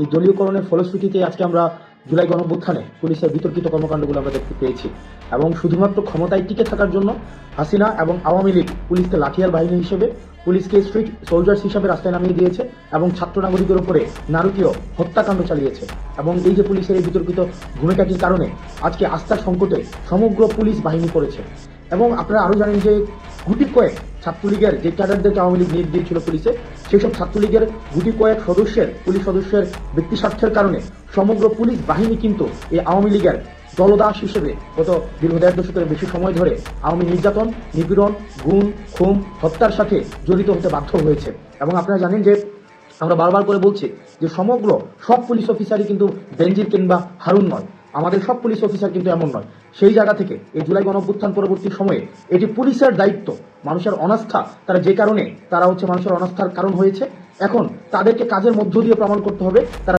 এই দলীয়করণের ফলশ্রুতিতে আজকে আমরা জুলাই গণঅভ্যুত্থানে পুলিশের বিতর্কিত কর্মকাণ্ডগুলো আমরা দেখতে পেয়েছি এবং শুধুমাত্র ক্ষমতায় টিকে থাকার জন্য হাসিনা এবং আওয়ামী লীগ পুলিশকে লাঠিয়াল বাহিনী হিসেবে পুলিশকে স্ট্রিট সোলজার্স হিসাবে রাস্তায় নামিয়ে দিয়েছে এবং ছাত্র নাগরিকের উপরে নারকীয় হত্যাকাণ্ড চালিয়েছে এবং এই যে পুলিশের এই বিতর্কিত ভূমিকাটির কারণে আজকে আস্থার সংকটে সমগ্র পুলিশ বাহিনী পড়েছে। এবং আপনারা আরও জানেন যে গুটি কয়েক ছাত্রলীগের যে ক্যাডারদেরকে আওয়ামী লীগ নিয়োগ দিয়েছিল পুলিশে সেই সব ছাত্রলীগের গুটি কয়েক সদস্যের, পুলিশ সদস্যের ব্যক্তি স্বার্থের কারণে সমগ্র পুলিশ বাহিনী কিন্তু এই আওয়ামী লীগের দলদাস হিসেবে গত দীর্ঘ দেড় দশকের বেশি সময় ধরে আওয়ামী নির্যাতন, নিপীড়ন, গুম, খুন, হত্যার সাথে জড়িত হতে বাধ্য হয়েছে। এবং আপনারা জানেন যে আমরা বারবার করে বলছি যে সমগ্র সব পুলিশ অফিসারই কিন্তু বেঞ্জির কিংবা হারুন নয়। আমাদের সব পুলিশ অফিসার কিন্তু এমন নয়। সেই জায়গা থেকে এই জুলাই গণঅভ্যুত্থান পরবর্তী সময়ে এটি পুলিশের দায়িত্ব, মানুষের অনাস্থা, তারা যে কারণে তারা হচ্ছে মানুষের অনাস্থার কারণ হয়েছে। এখন তাদেরকে কাজের মধ্য দিয়ে প্রমাণ করতে হবে, তারা